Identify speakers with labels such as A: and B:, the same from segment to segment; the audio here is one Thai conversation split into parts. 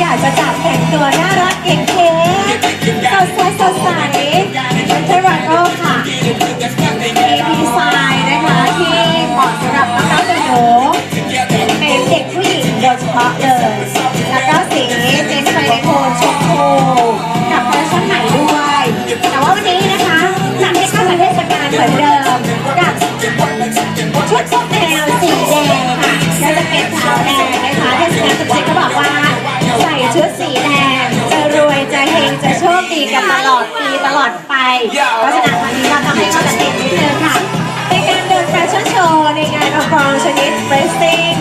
A: อยากจะจับแต่งตัวน่ารักเก๋ๆสดใสสดใสเป็นเทรัโก้ค่ะมีดีไซน์นะคะที่เหมาะสำหรับน้องๆหนูเป็นเด็กผู้หญิงโดยเฉพาะเลย แล้วก็สีเน้นไปในโทนชมพูกับคอลเลคชั่นใหม่ด้วย แต่ว่าวันนี้นะคะจัดให้เข้ากับเทศกาลเหมือนเดิมกับชุดแนวสีแดงค่ะก็จะเป็นขาวแดงนะคะเทศกาลสุดท้ายก็บอกว่า ชุดสีแดงจะรวยจะเฮงจะโชคดีกันตลอดปีตลอดไป เพราะฉะนั้นวันนี้เราต้องให้เข้ากับธีมนิดนึงค่ะเป็นการเดินแฟชั่นโชว์ในงานองค์กรชนิดเฟรสซิ่ง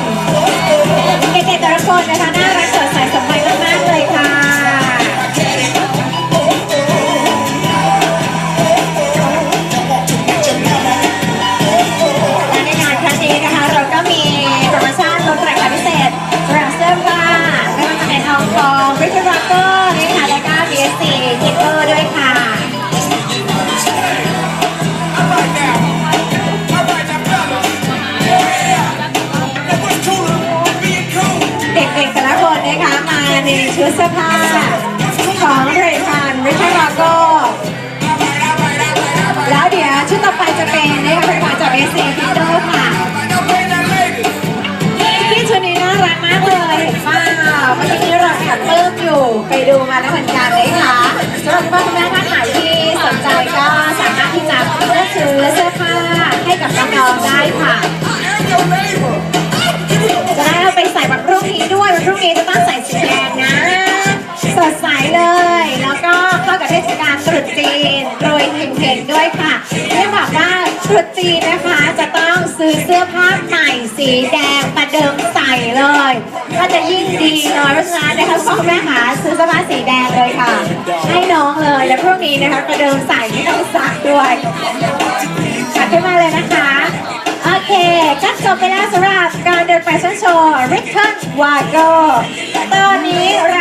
A: มาในชุดเสื้อผ้าของเรทันริชาร์ดโกแล้วเดี๋ยวชุดต่อไปจะเป็นนะคะผลิตภัณฑ์จาก SC f i t o ค่ะพี่ชุดนี้น่ารักมากเลยเห็นเปล่าเมื่อกี้นี้เราแอบปลื้มอยู่ไปดูมาแล้วเหมือนกันนะคะสำหรับคุณพ่อคุณแม่ท่านไหนที่สนใจก็สามารถที่จะเลือกซื้อเสื้อผ้าให้กับน้องๆได้ค่ะจะได้เอาไปใส่วันพรุ่งนี้ด้วยวันพรุ่งนี้จะต้องใส่สีแดง จีนโรยเห็งๆด้วยค่ะเรียกบอกว่าตรุษจีนนะคะจะต้องซื้อเสื้อผ้าใหม่สีแดงประเดิมใส่เลย ก็จะยิ่งดีเน้อยเพราะฉะนั้นนะคะพ่อแม่หาซื้อเสื้อผ้าสีแดงเลยค่ะ ให้น้องเลยแล้วพรุ่งนี้นะคะประเดิมใส่ไม่ต้องซักด้วยจัดขึ้นมาเลยนะคะโอเคก็จบไปแล้วสำหรับการเดินแฟชั่นโชว์ Return Wago ตอนนี้เรา